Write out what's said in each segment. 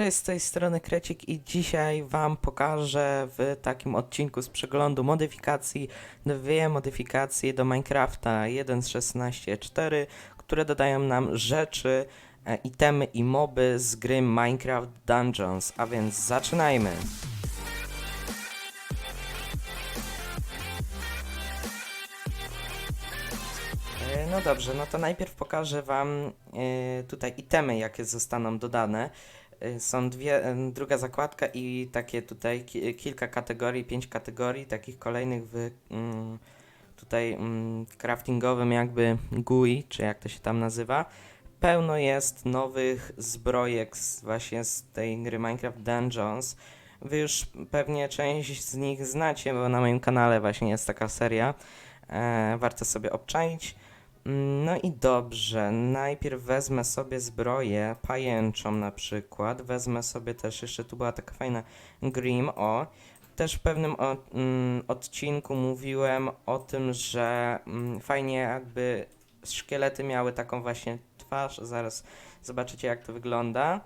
Cześć, z tej strony Krecik i dzisiaj Wam pokażę w takim odcinku z przeglądu modyfikacji dwie modyfikacje do Minecrafta 1.16.4, które dodają nam rzeczy, e, itemy i moby z gry Minecraft Dungeons, a więc zaczynajmy! E, No dobrze, no to najpierw pokażę Wam e, tutaj itemy, jakie zostaną dodane. Są dwie, druga zakładka i takie tutaj ki kilka kategorii, pięć kategorii, takich kolejnych w mm, tutaj mm, craftingowym jakby GUI, czy jak to się tam nazywa. Pełno jest nowych zbrojek z, właśnie z tej gry Minecraft Dungeons. Wy już pewnie część z nich znacie, bo na moim kanale właśnie jest taka seria. E, warto sobie obczaić. No i dobrze, najpierw wezmę sobie zbroję pajęczą na przykład, wezmę sobie też, jeszcze tu była taka fajna Grim, o. Też w pewnym o, mm, odcinku mówiłem o tym, że mm, fajnie jakby szkielety miały taką właśnie twarz, zaraz zobaczycie jak to wygląda.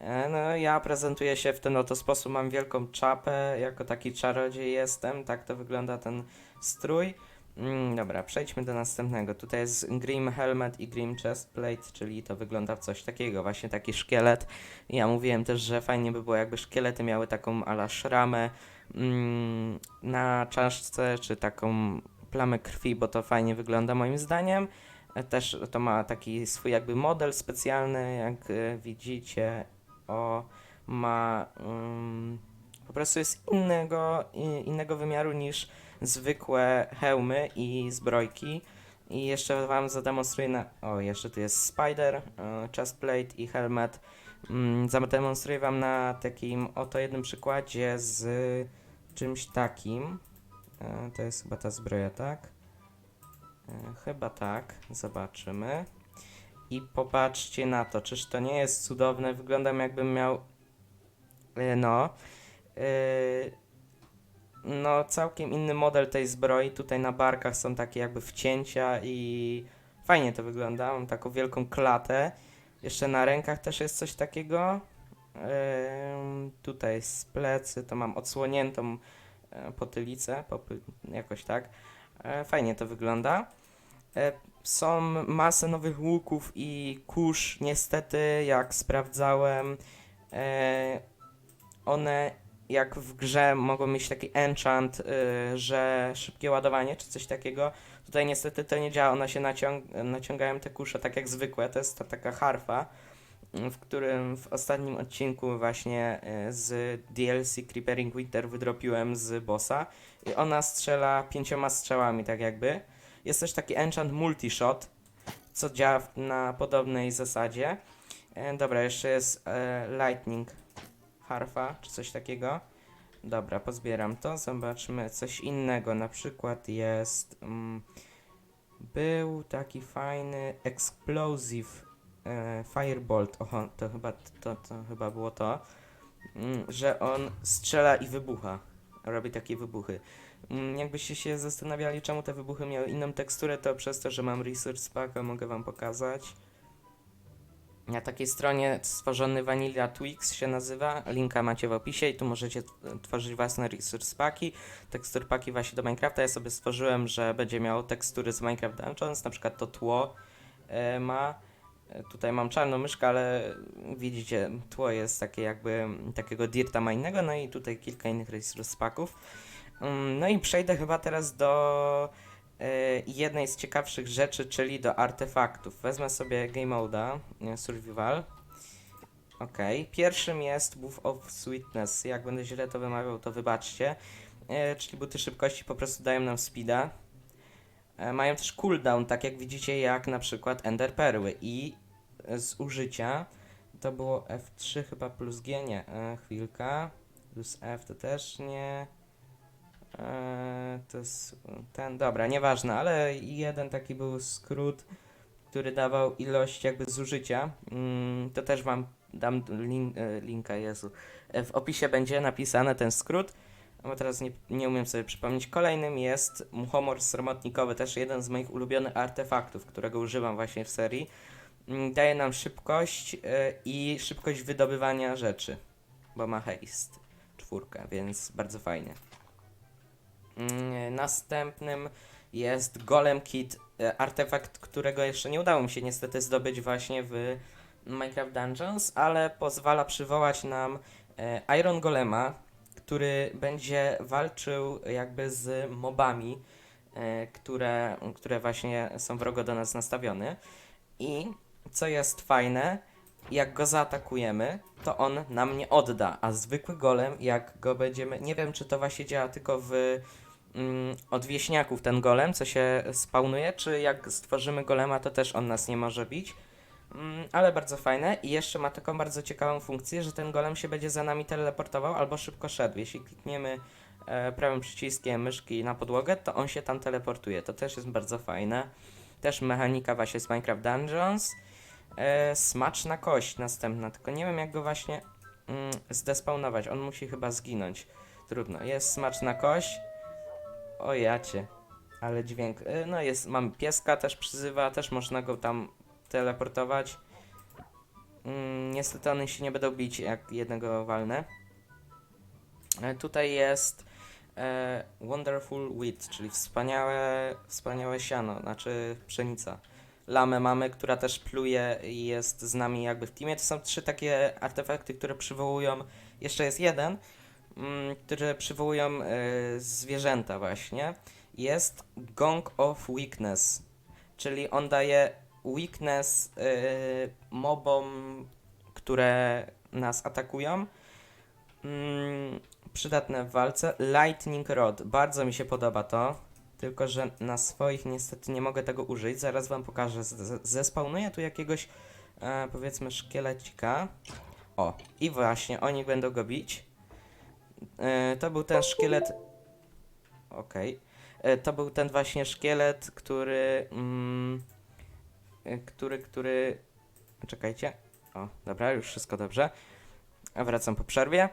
E, No ja prezentuję się w ten oto sposób, mam wielką czapę, jako taki czarodziej jestem, tak to wygląda ten strój. Mm, dobra, przejdźmy do następnego. Tutaj jest Grim Helmet i Grim Chestplate, czyli to wygląda w coś takiego, właśnie taki szkielet. Ja mówiłem też, że fajnie by było, jakby szkielety miały taką ala szramę mm, na czaszce, czy taką plamę krwi, bo to fajnie wygląda moim zdaniem. E, Też to ma taki swój jakby model specjalny, jak e, widzicie. O, ma mm, po prostu jest innego, innego wymiaru niż zwykłe hełmy i zbrojki. I jeszcze wam zademonstruję na... O, jeszcze tu jest spider, e, chestplate i helmet. Mm, zademonstruję wam na takim oto jednym przykładzie z czymś takim. E, to jest chyba ta zbroja, tak? E, chyba tak. Zobaczymy. I popatrzcie na to, czyż to nie jest cudowne? Wyglądam jakbym miał... No... E, no, całkiem inny model tej zbroi. Tutaj na barkach są takie jakby wcięcia i fajnie to wygląda. Mam taką wielką klatę. Jeszcze na rękach też jest coś takiego. Ym, tutaj z plecy to mam odsłoniętą e, potylicę, jakoś tak. E, fajnie to wygląda. E, są masę nowych łuków i kurz. Niestety, jak sprawdzałem, one jak w grze mogą mieć taki enchant, y, że szybkie ładowanie czy coś takiego. Tutaj niestety to nie działa, one się naciąg naciągają te kusze tak jak zwykłe. To jest ta taka harfa, y, w którym w ostatnim odcinku właśnie y, z DLC Creepering Winter wydropiłem z bossa i ona strzela pięcioma strzałami tak jakby. Jest też taki enchant multishot, co działa na podobnej zasadzie. E, dobra, jeszcze jest e, lightning harfa, czy coś takiego. Dobra, pozbieram to. Zobaczmy coś innego. Na przykład jest. Mm, był taki fajny Explosive e, Firebolt. Oho, to chyba, to, to chyba było to. Mm, że on strzela i wybucha. Robi takie wybuchy. Mm, jakbyście się zastanawiali, czemu te wybuchy miały inną teksturę, to przez to, że mam Resource Packa, mogę wam pokazać. Na takiej stronie stworzony Vanilla Twix się nazywa. Linka macie w opisie i tu możecie tworzyć własne resource paki. Tekstur paki właśnie do Minecrafta. Ja sobie stworzyłem, że będzie miało tekstury z Minecraft Dungeons, na przykład to tło e, ma. E, Tutaj mam czarną myszkę, ale widzicie, tło jest takie jakby takiego dirta ma no i tutaj kilka innych resource paków. Mm, No i przejdę chyba teraz do jednej z ciekawszych rzeczy, czyli do artefaktów. Wezmę sobie Game Moda, Survival. Ok, pierwszym jest Buff of Sweetness. Jak będę źle to wymawiał, to wybaczcie. E, czyli buty szybkości po prostu dają nam speeda. E, mają też cooldown, tak jak widzicie, jak na przykład Ender Perły. I z użycia to było F3 chyba plus G, nie, e, chwilka. Plus F to też nie. Eee, to jest ten, dobra, nieważne, ale jeden taki był skrót, który dawał ilość jakby zużycia. Mm, to też wam dam lin, e, linka, Jezu. E, W opisie będzie napisane ten skrót, bo teraz nie, nie umiem sobie przypomnieć. Kolejnym jest muchomor sromotnikowy, też jeden z moich ulubionych artefaktów, którego używam właśnie w serii. mm, daje nam szybkość y, i szybkość wydobywania rzeczy, bo ma haste czwórkę, więc bardzo fajnie. Mm, Następnym jest Golem Kit, e, artefakt, którego jeszcze nie udało mi się niestety zdobyć właśnie w Minecraft Dungeons, ale pozwala przywołać nam e, Iron Golema, który będzie walczył jakby z mobami, e, które, które właśnie są wrogo do nas nastawione. I co jest fajne, jak go zaatakujemy, to on nam nie odda, a zwykły golem, jak go będziemy. Nie wiem, czy to właśnie działa tylko w mm, od wieśniaków ten golem, co się spawnuje, czy jak stworzymy golema, to też on nas nie może bić. Mm, ale bardzo fajne i jeszcze ma taką bardzo ciekawą funkcję, że ten golem się będzie za nami teleportował albo szybko szedł. Jeśli klikniemy e, prawym przyciskiem myszki na podłogę, to on się tam teleportuje. To też jest bardzo fajne. Też mechanika właśnie z Minecraft Dungeons. E, smaczna kość następna, tylko nie wiem jak go właśnie mm, zdespawnować. On musi chyba zginąć. Trudno. Jest smaczna kość. O jacie. Ale dźwięk. E, no jest, mamy pieska też przyzywa, też można go tam teleportować. Mm, niestety one się nie będą bić jak jednego walnę. E, tutaj jest e, Wonderful Wheat, czyli wspaniałe, wspaniałe siano, znaczy pszenica. Lamę mamy, która też pluje i jest z nami jakby w teamie. To są trzy takie artefakty, które przywołują. Jeszcze jest jeden, które przywołują e, zwierzęta właśnie. Jest Gong of Weakness, czyli on daje weakness y, mobom, które nas atakują. Mm, przydatne w walce. Lightning Rod. Bardzo mi się podoba to. Tylko, że na swoich niestety nie mogę tego użyć. Zaraz wam pokażę. Zespawnuję tu jakiegoś e, powiedzmy szkielecika. O, i właśnie, oni będą go bić. E, to był ten szkielet. Okej. E, To był ten właśnie szkielet, który. Mm, e, który, który. Czekajcie. O, dobra, już wszystko dobrze. Wracam po przerwie.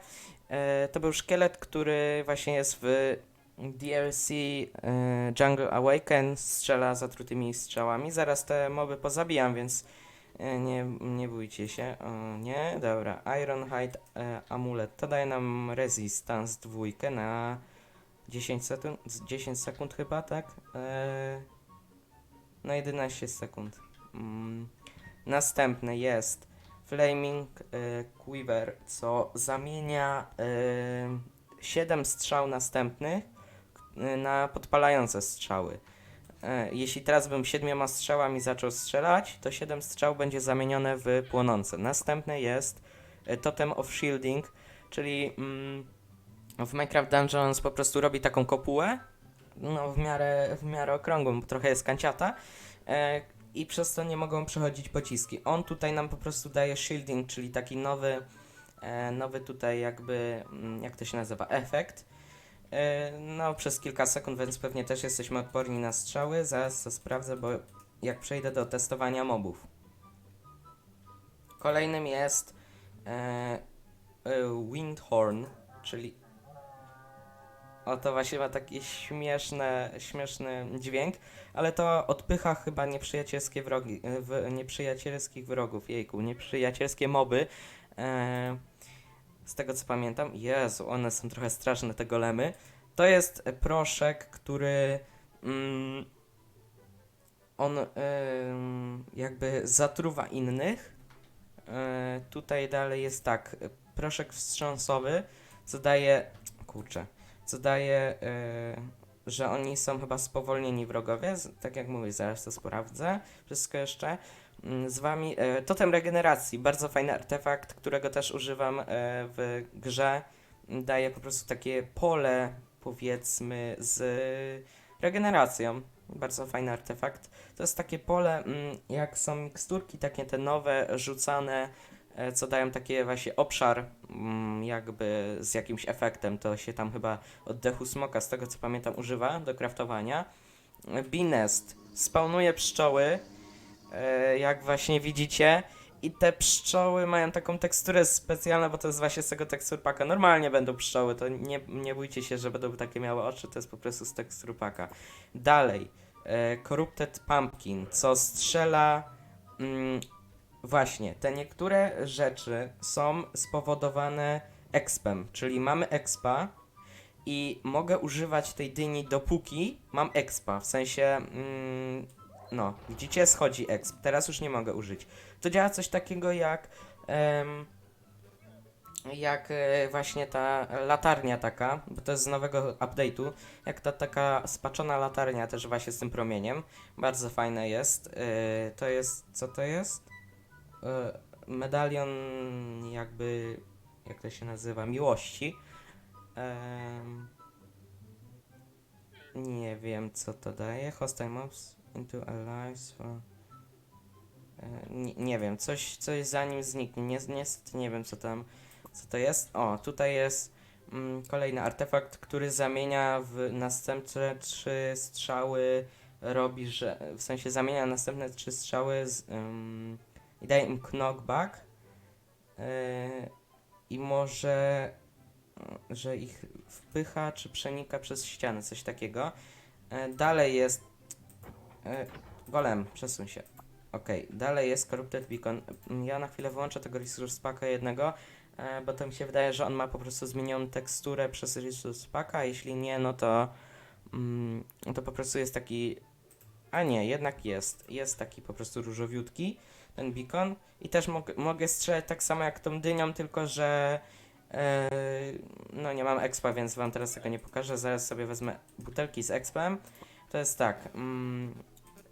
To był szkielet, który właśnie jest w DLC Jungle Awaken. Strzela zatrutymi strzałami. Zaraz te moby pozabijam, więc nie, nie bójcie się. Nie, dobra. Ironhide e, Amulet. To daje nam Resistance dwójkę na 10 sekund, 10 sekund chyba, tak? E, na 11 sekund. Mm. Następny jest Flaming e, Quiver, co zamienia e, 7 strzał następnych e, na podpalające strzały. E, jeśli teraz bym siedmioma strzałami zaczął strzelać, to 7 strzał będzie zamienione w płonące. Następny jest e, Totem of Shielding, czyli mm, w Minecraft Dungeons po prostu robi taką kopułę, no w miarę, w miarę okrągłą, bo trochę jest kanciata, e, i przez to nie mogą przechodzić pociski. On tutaj nam po prostu daje shielding, czyli taki nowy, nowy tutaj jakby, mm, jak to się nazywa, efekt. E, no przez kilka sekund, więc pewnie też jesteśmy odporni na strzały. Zaraz to sprawdzę, bo jak przejdę do testowania mobów. Kolejnym jest e, e, Windhorn, czyli o, to właśnie ma taki śmieszne, śmieszny dźwięk, ale to odpycha chyba nieprzyjacielskie wrogi, w, nieprzyjacielskich wrogów, jejku, nieprzyjacielskie moby. E, z tego co pamiętam, Jezu, one są trochę straszne, te golemy. To jest proszek, który mm, on em, jakby zatruwa innych. E, tutaj dalej jest tak, proszek wstrząsowy, co daje, kurczę, co daje, e, że oni są chyba spowolnieni wrogowie, tak jak mówię, zaraz to sprawdzę, wszystko jeszcze. Mm, Z wami e, Totem Regeneracji, bardzo fajny artefakt, którego też używam e, w grze. Daje po prostu takie pole, powiedzmy, z regeneracją. Bardzo fajny artefakt. To jest takie pole, mm, jak są miksturki, takie te nowe, rzucane, e, co dają takie właśnie obszar, mm, jakby z jakimś efektem. To się tam chyba oddechu smoka, z tego co pamiętam, używa do craftowania. Binest spawnuje pszczoły, jak właśnie widzicie. I te pszczoły mają taką teksturę specjalną, bo to jest właśnie z tego tekstur paka. Normalnie będą pszczoły, to nie, nie bójcie się, że będą takie miałe oczy, to jest po prostu z tekstur paka. Dalej, e, Corrupted Pumpkin, co strzela mm, Właśnie, te niektóre rzeczy są spowodowane expem, czyli mamy expa i mogę używać tej dyni dopóki mam expa, w sensie, mm, no, widzicie, schodzi exp, teraz już nie mogę użyć. To działa coś takiego jak, em, jak e, właśnie ta latarnia taka, bo to jest z nowego update'u, jak ta taka spaczona latarnia też właśnie z tym promieniem, bardzo fajne jest, e, to jest, co to jest? E, medalion jakby, jak to się nazywa, miłości. Nie wiem, co to daje. Hostile mobs into allies for... E, nie, nie wiem, coś, coś zanim zniknie. Nie, niestety nie wiem, co tam, co to jest. O, tutaj jest mm, kolejny artefakt, który zamienia w następne trzy strzały, robi, że, w sensie zamienia następne trzy strzały z, ym, i daje im knockback yy, i może, że ich wpycha czy przenika przez ścianę, coś takiego. Yy, dalej jest golem, przesuń się. Okej, dalej jest Corrupted Beacon. Mm, Ja na chwilę wyłączę tego Resource Packa jednego, e, bo to mi się wydaje, że on ma po prostu zmienioną teksturę przez Resource Packa, jeśli nie, no to, mm, to po prostu jest taki... A nie, jednak jest. Jest taki po prostu różowiutki, ten beacon. I też mog mogę strzelać tak samo jak tą dynią, tylko że... e, no nie mam expa, więc wam teraz tego nie pokażę. Zaraz sobie wezmę butelki z expem. To jest tak... Mm,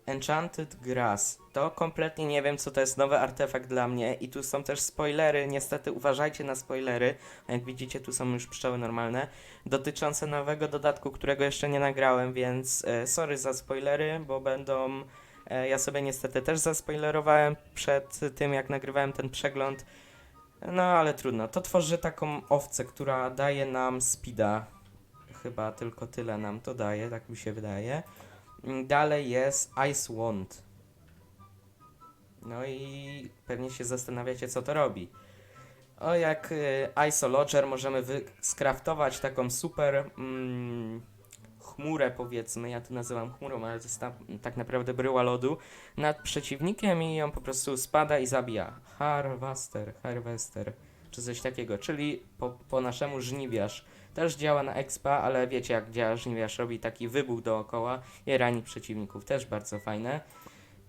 Enchanted Grass. To kompletnie nie wiem, co to jest nowy artefakt dla mnie. I tu są też spoilery. Niestety uważajcie na spoilery. Jak widzicie, tu są już pszczoły normalne. Dotyczące nowego dodatku, którego jeszcze nie nagrałem, więc e, sorry za spoilery, bo będą. E, ja sobie niestety też zaspoilerowałem przed tym, jak nagrywałem ten przegląd. No ale trudno. To tworzy taką owcę, która daje nam speeda. Chyba tylko tyle nam to daje, tak mi się wydaje. Mm, Dalej jest Ice Wand. No i pewnie się zastanawiacie, co to robi. O, jak y, Isologer możemy wy- skraftować taką super mm, chmurę, powiedzmy. Ja to nazywam chmurą, ale to jest ta, tak naprawdę bryła lodu nad przeciwnikiem i on po prostu spada i zabija. Harvester, Harvester, czy coś takiego, czyli po, po naszemu żniwiarz. Też działa na expa, ale wiecie jak działa żniwiarz, robi taki wybuch dookoła i rani przeciwników, też bardzo fajne.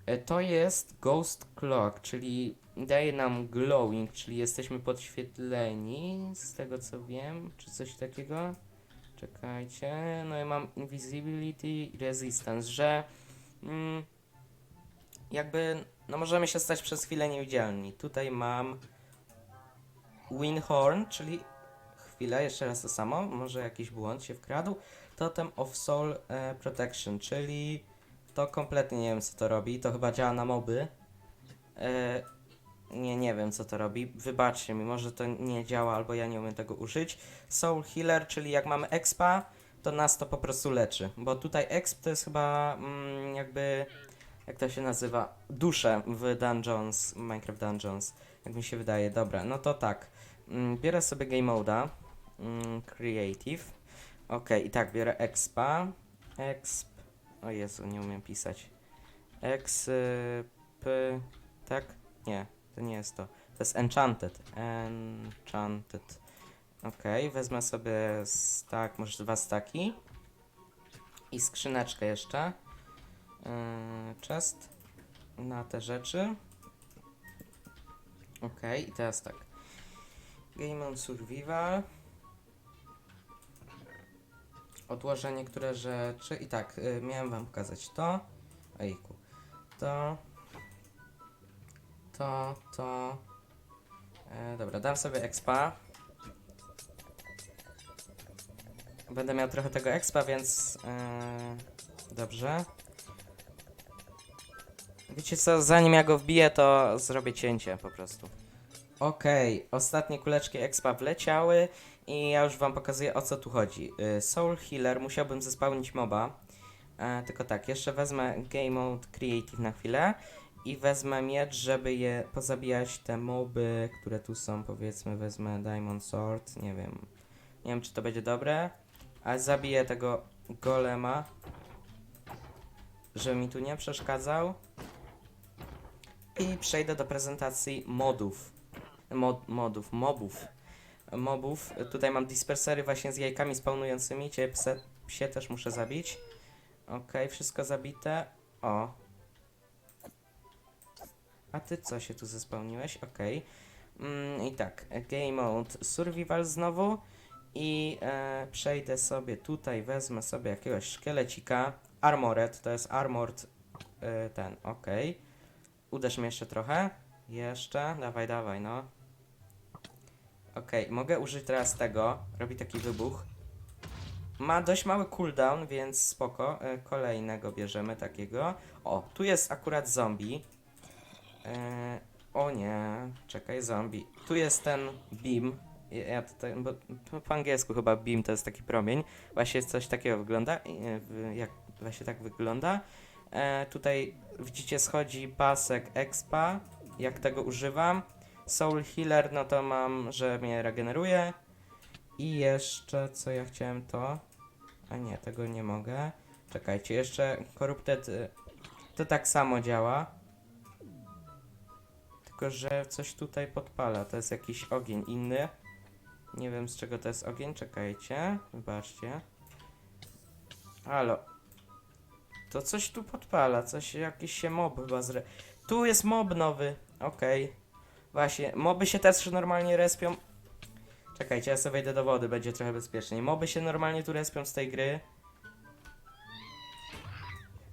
E, To jest Ghost Clock, czyli daje nam glowing, czyli jesteśmy podświetleni, z tego co wiem, czy coś takiego. Czekajcie, no i mam Invisibility Resistance, że mm, jakby, no możemy się stać przez chwilę niewidzialni. Tutaj mam Winhorn, czyli chwilę, jeszcze raz to samo, może jakiś błąd się wkradł. Totem of Soul e, Protection, czyli to kompletnie nie wiem co to robi, to chyba działa na moby. E, nie, nie wiem co to robi, wybaczcie mi, może to nie działa albo ja nie umiem tego użyć. Soul Healer, czyli jak mamy expa, to nas to po prostu leczy, bo tutaj exp to jest chyba mm, jakby, jak to się nazywa, dusze w Dungeons, Minecraft Dungeons, jak mi się wydaje. Dobra, no to tak, mm, biorę sobie Game Moda, mm, Creative, ok, i tak, biorę expa, exp, o Jezu, nie umiem pisać, exp, tak? Nie, to nie jest to. To jest Enchanted. Enchanted. Ok, wezmę sobie stack, może dwa staki. I skrzyneczkę jeszcze. Yy, chest. Na te rzeczy. Ok, i teraz tak. Game on Survival. Odłożę niektóre rzeczy. I tak, y, miałem wam pokazać to. Ojku. To. To, to. E, dobra, dam sobie expa. Będę miał trochę tego expa, więc. E, dobrze. Wiecie co, zanim ja go wbiję, to zrobię cięcie po prostu. Okej, ostatnie kuleczki expa wleciały i ja już wam pokazuję o co tu chodzi. Y, Soul Healer, musiałbym zespałnić moba. E, tylko tak, jeszcze wezmę Game Mode Creative na chwilę i wezmę miecz, żeby je pozabijać te moby, które tu są, powiedzmy wezmę Diamond Sword, nie wiem. Nie wiem czy to będzie dobre, ale zabiję tego golema, żeby mi tu nie przeszkadzał. I przejdę do prezentacji modów. Mod, modów, mobów. Mobów. Tutaj mam dispersery właśnie z jajkami spawnującymi. Cię pse, psie też muszę zabić. Okej, wszystko zabite. O. A ty co się tu zespełniłeś? Okej. Mm, I tak, game mode survival znowu. I e, przejdę sobie tutaj, wezmę sobie jakiegoś szkielecika. Armored, to jest armored e, ten, okej. Uderz mnie jeszcze trochę. Jeszcze, dawaj, dawaj, no. Okej, mogę użyć teraz tego. Robi taki wybuch. Ma dość mały cooldown, więc spoko. E, kolejnego bierzemy takiego. O, tu jest akurat zombie. E, o nie, czekaj, zombie. Tu jest ten beam. Ja tutaj, bo po- angielsku chyba beam to jest taki promień. Właśnie coś takiego wygląda. e, Jak właśnie tak wygląda. Tutaj widzicie schodzi pasek expa. Jak tego używam. Soul Healer, no to mam, że mnie regeneruje. I jeszcze, co ja chciałem to... A nie, tego nie mogę. Czekajcie, jeszcze Corrupted... y, To tak samo działa. Tylko, że coś tutaj podpala. To jest jakiś ogień inny. Nie wiem z czego to jest ogień. Czekajcie. Wybaczcie. Halo. To coś tu podpala. Coś, jakiś się mob chyba zre... Tu jest mob nowy. Okej. Właśnie, moby się też normalnie respią. Czekajcie, ja sobie wejdę do wody, będzie trochę bezpieczniej. Moby się normalnie tu respią z tej gry.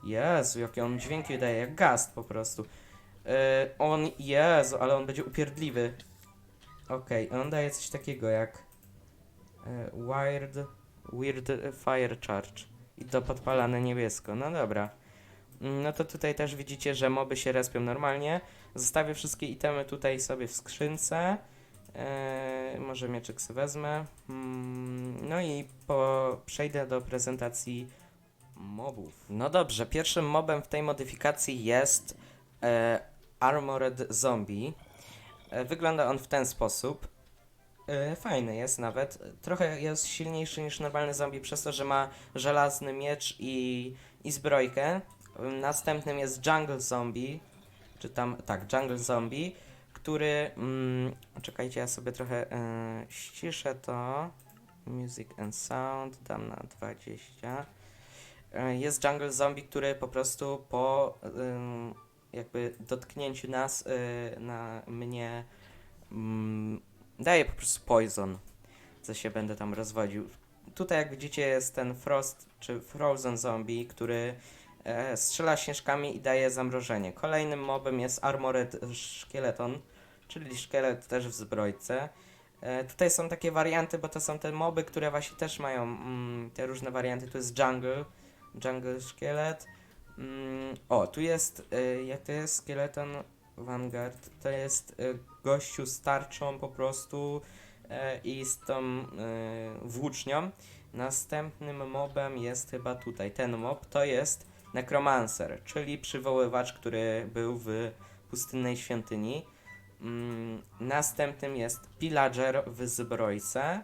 Jezu, jakie on dźwięki daje, jak gast po prostu. Yy, on, Jezu, ale on będzie upierdliwy. Okej, on daje coś takiego jak yy, Wired, Weird Fire Charge. I to podpalane niebiesko, no dobra. No to tutaj też widzicie, że moby się respią normalnie. Zostawię wszystkie itemy tutaj sobie w skrzynce. Eee, może mieczyk sobie wezmę. Mm, no i po, przejdę do prezentacji mobów. No dobrze, pierwszym mobem w tej modyfikacji jest e, Armored Zombie. E, wygląda on w ten sposób. E, fajny jest nawet. Trochę jest silniejszy niż normalny zombie przez to, że ma żelazny miecz i, i zbrojkę. Następnym jest Jungle Zombie, czy tam, tak, Jungle Zombie, który, mm, czekajcie, ja sobie trochę e, ściszę to, Music and Sound, dam na 20. E, jest Jungle Zombie, który po prostu po ym, jakby dotknięciu nas, na mnie, mm, daje po prostu poison, co się będę tam rozwodził. Tutaj jak widzicie jest ten Frost, czy Frozen Zombie, który e, strzela śnieżkami i daje zamrożenie. Kolejnym mobem jest Armored Skeleton, czyli szkielet też w zbrojce. E, tutaj są takie warianty, bo to są te moby, które właśnie też mają mm, te różne warianty. Tu jest Jungle, Jungle Szkielet. Mm, o, tu jest, y, jak to jest Skeleton Vanguard, to jest y, gościu z tarczą po prostu y, i z tą y, włócznią. Następnym mobem jest chyba tutaj, ten mob, to jest Necromancer, czyli przywoływacz, który był w pustynnej świątyni. Mm, następnym jest Pillager w zbrojce.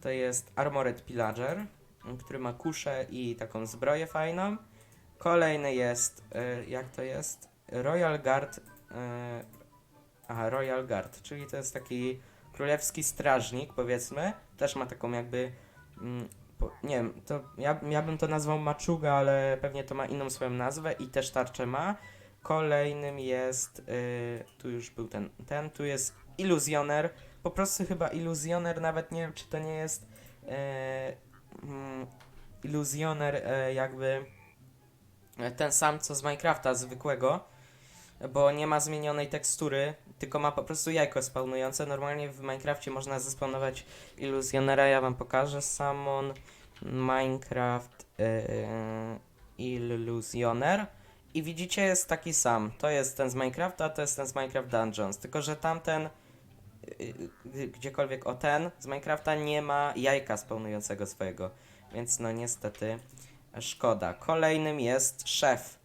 To jest Armored Pillager, mm, który ma kuszę i taką zbroję fajną. Kolejny jest, y, jak to jest? Royal Guard. Y, aha, Royal Guard, czyli to jest taki królewski strażnik, powiedzmy. Też ma taką jakby. Nie wiem, to ja, ja bym to nazwał maczuga, ale pewnie to ma inną swoją nazwę i też tarczę ma. Kolejnym jest, y, tu już był ten, ten, tu jest iluzjoner. Po prostu chyba iluzjoner, nawet nie wiem, czy to nie jest e, mm, iluzjoner e, jakby ten sam co z Minecrafta zwykłego, bo nie ma zmienionej tekstury, tylko ma po prostu jajko spawnujące. Normalnie w Minecrafcie można zespawnować iluzjonera, ja wam pokażę. Summon Minecraft e, iluzjoner. I widzicie, jest taki sam. To jest ten z Minecrafta, to jest ten z Minecraft Dungeons. Tylko, że tamten, y, y, gdziekolwiek o ten, z Minecrafta nie ma jajka spełnującego swojego. Więc no niestety szkoda. Kolejnym jest szef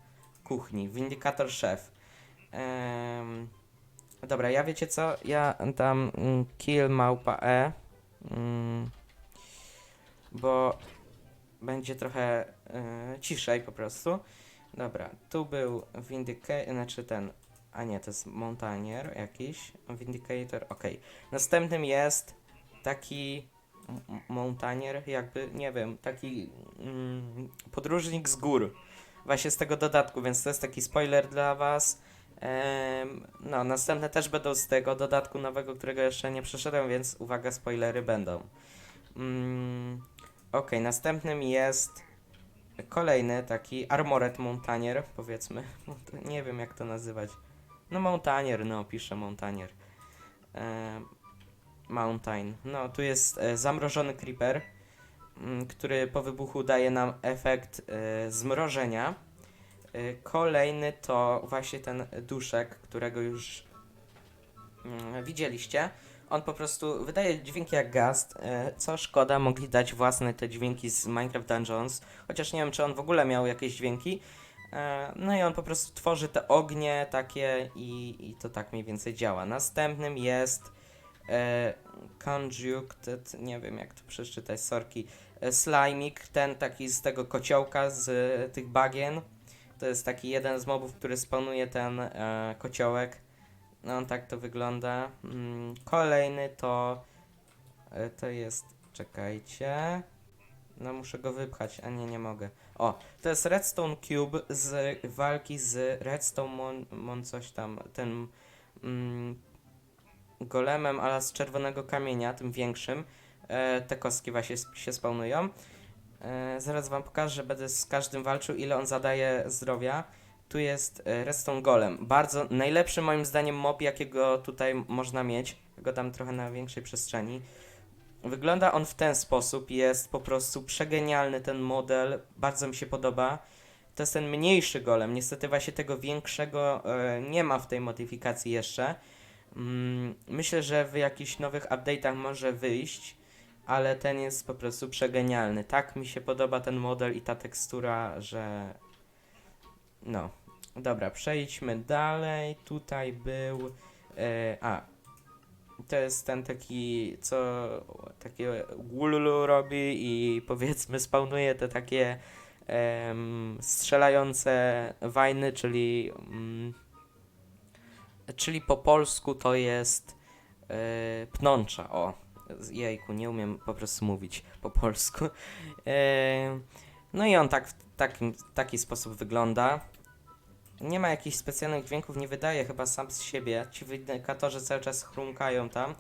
kuchni, Windicator Szef. Em, dobra, ja wiecie co? Ja dam mm, kill małpa e. Mm, bo będzie trochę e, ciszej po prostu. Dobra, tu był Vindicator, znaczy ten A nie, to jest Mountaineer jakiś. Vindicator, okej. Następnym jest taki m- m- Mountaineer, jakby, nie wiem, taki mm, podróżnik z gór. Właśnie z tego dodatku, więc to jest taki spoiler dla was. No, następne też będą z tego dodatku nowego, którego jeszcze nie przeszedłem, więc uwaga, spoilery będą. Mm, Okej, następnym jest kolejny taki Armored Mountaineer, powiedzmy. Nie wiem jak to nazywać. No Mountaineer, no piszę Mountaineer. E, mountain. No tu jest e, zamrożony creeper, m, który po wybuchu daje nam efekt e, zmrożenia. E, kolejny to właśnie ten duszek, którego już mm, widzieliście. On po prostu wydaje dźwięki jak gast, e, co szkoda, mogli dać własne te dźwięki z Minecraft Dungeons, chociaż nie wiem, czy on w ogóle miał jakieś dźwięki. E, No i on po prostu tworzy te ognie takie i, i to tak mniej więcej działa. Następnym jest e, Conjuncted, nie wiem jak to przeczytać, sorki, e, Slimik, ten taki z tego kociołka z e, tych bagien. To jest taki jeden z mobów, który spawnuje ten e, kociołek. No tak to wygląda. Mm, kolejny to e, to jest, czekajcie. No muszę go wypchać, a nie, nie mogę. O, to jest Redstone Cube z walki z Redstone Mon, Mon coś tam, tym mm, golemem, ale z czerwonego kamienia, tym większym. E, te kostki właśnie się spawnują. E, zaraz wam pokażę, będę z każdym walczył, ile on zadaje zdrowia. Tu jest e, Redstone Golem. Bardzo najlepszy moim zdaniem mob, jakiego tutaj można mieć. Go dam trochę na większej przestrzeni. Wygląda on w ten sposób, jest po prostu przegenialny ten model, bardzo mi się podoba. To jest ten mniejszy golem, niestety właśnie tego większego e, nie ma w tej modyfikacji jeszcze. Mm, myślę, że w jakichś nowych update'ach może wyjść, ale ten jest po prostu przegenialny. Tak mi się podoba ten model i ta tekstura, że no. Dobra, przejdźmy dalej. Tutaj był e, a to jest ten taki, co takie gululu robi i powiedzmy spawnuje te takie strzelające wajny, czyli mm, czyli po polsku to jest e, pnącza, o jejku, nie umiem po prostu mówić po polsku e, no i on tak w takim, taki sposób wygląda nie ma jakichś specjalnych dźwięków, nie wydaje chyba sam z siebie. Ci windykatorzy cały czas chrumkają tam.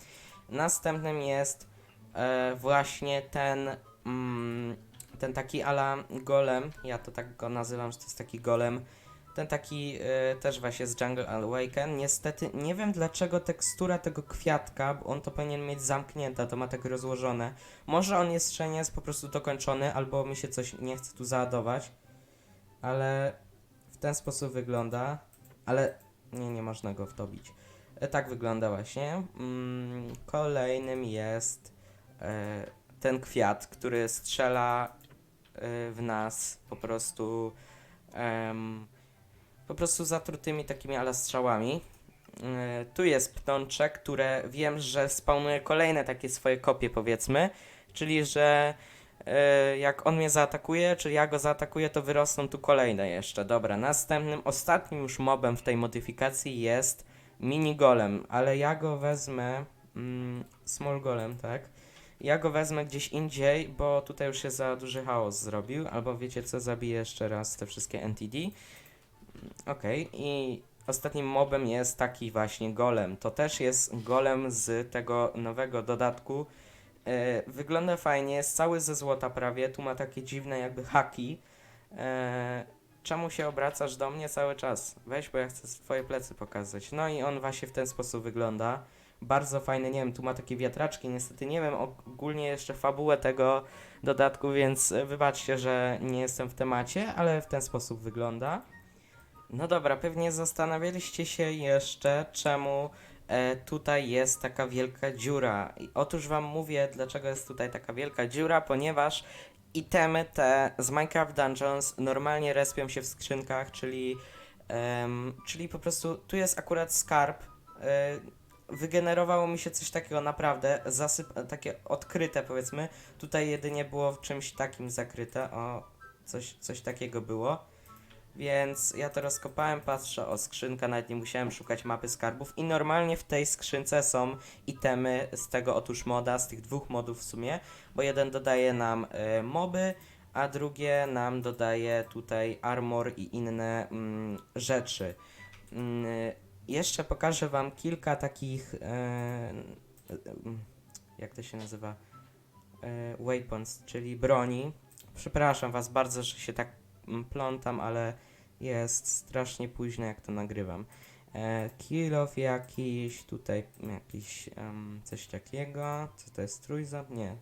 Następnym jest e, właśnie ten mm, ten taki ala golem. Ja to tak go nazywam, że to jest taki golem. Ten taki e, też właśnie z Jungle Awaken. Niestety nie wiem dlaczego tekstura tego kwiatka, bo on to powinien mieć zamknięte, to ma tak rozłożone. Może on jeszcze nie jest po prostu dokończony, albo mi się coś nie chce tu załadować. Ale w ten sposób wygląda, ale nie, nie można go wtobić. E, tak wygląda właśnie. Mm, kolejnym jest e, ten kwiat, który strzela e, w nas po prostu em, po prostu zatrutymi takimi ala strzałami. E, tu jest pnączek, które wiem, że spawnuje kolejne takie swoje kopie powiedzmy, czyli że e, jak on mnie zaatakuje, czy ja go zaatakuję, to wyrosną tu kolejne jeszcze. Dobra, następnym, ostatnim już mobem w tej modyfikacji jest mini golem, ale ja go wezmę, mm, small golem, tak? Ja go wezmę gdzieś indziej, bo tutaj już się za duży chaos zrobił, albo wiecie co, zabiję jeszcze raz te wszystkie NTD. Okej, i ostatnim mobem jest taki właśnie golem. To też jest golem z tego nowego dodatku, E, wygląda fajnie, jest cały ze złota prawie, tu ma takie dziwne jakby haki. E, czemu się obracasz do mnie cały czas? Weź, bo ja chcę swoje plecy pokazać. No i on właśnie w ten sposób wygląda. Bardzo fajny, nie wiem, tu ma takie wiatraczki, niestety nie wiem ogólnie jeszcze fabułę tego dodatku, więc wybaczcie, że nie jestem w temacie, ale w ten sposób wygląda. No dobra, pewnie zastanawialiście się jeszcze, czemu e, tutaj jest taka wielka dziura. I otóż wam mówię, dlaczego jest tutaj taka wielka dziura, ponieważ itemy te z Minecraft Dungeons normalnie respią się w skrzynkach, czyli, czyli po prostu tu jest akurat skarb. E, wygenerowało mi się coś takiego naprawdę, zasyp takie odkryte powiedzmy. Tutaj jedynie było w czymś takim zakryte, o, coś, coś takiego było. Więc ja to rozkopałem, patrzę, o skrzynka, nawet nie musiałem szukać mapy skarbów i normalnie w tej skrzynce są itemy z tego otóż moda, z tych dwóch modów w sumie, bo jeden dodaje nam e, moby, a drugie nam dodaje tutaj armor i inne mm, rzeczy. Mm, jeszcze pokażę wam kilka takich, e, mm, jak to się nazywa, e, weapons, czyli broni. Przepraszam was bardzo, że się tak plątam, ale jest strasznie późno jak to nagrywam. E, kill off jakiś, tutaj jakiś em, coś takiego. Co to jest trójząb? Nie.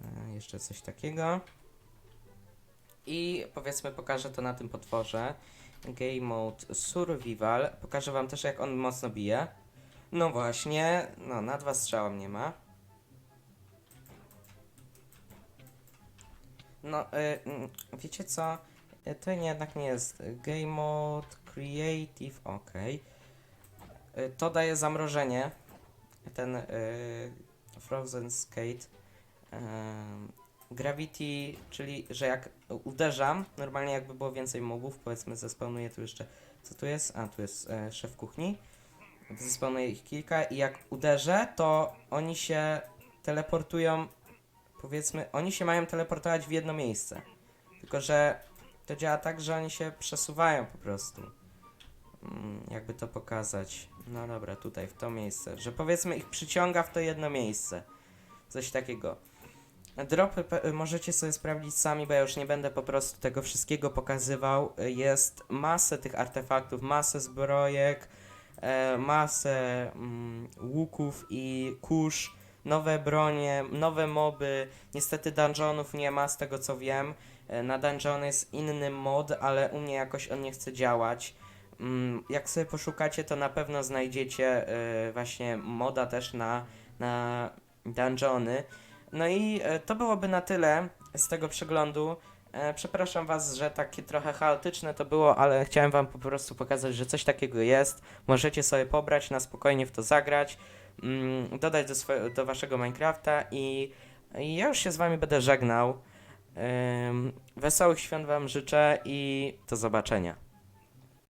E, jeszcze coś takiego. I powiedzmy pokażę to na tym potworze. Game Mode Survival. Pokażę wam też jak on mocno bije. No właśnie, no na dwa strzała mnie ma. No, y, mm, wiecie co? To nie, jednak nie jest. Game Mode Creative, ok. To daje zamrożenie. Ten y, Frozen Skate. Gravity, czyli że jak uderzam, normalnie jakby było więcej mobów, powiedzmy zespawnuję tu jeszcze, co tu jest? A, tu jest e, szef kuchni. Zespawnuję ich kilka i jak uderzę, to oni się teleportują, powiedzmy, oni się mają teleportować w jedno miejsce. Tylko, że to działa tak, że oni się przesuwają po prostu. Mm, jakby to pokazać. No dobra, tutaj, w to miejsce. Że powiedzmy ich przyciąga w to jedno miejsce. Coś takiego. Dropy możecie sobie sprawdzić sami, bo ja już nie będę po prostu tego wszystkiego pokazywał. Jest masę tych artefaktów, masę zbrojek, e, masę mm, łuków i kurz, nowe bronie, nowe moby. Niestety dungeonów nie ma, z tego co wiem. E, Na dungeon jest inny mod, ale u mnie jakoś on nie chce działać. Mm, Jak sobie poszukacie, to na pewno znajdziecie e, właśnie moda też na, na dungeony. No i e, to byłoby na tyle z tego przeglądu. Przepraszam Was, że takie trochę chaotyczne to było, ale chciałem Wam po prostu pokazać, że coś takiego jest. Możecie sobie pobrać, na spokojnie w to zagrać, mm, dodać do, swo- do Waszego Minecrafta i, i ja już się z Wami będę żegnał. Wesołych świąt Wam życzę i do zobaczenia.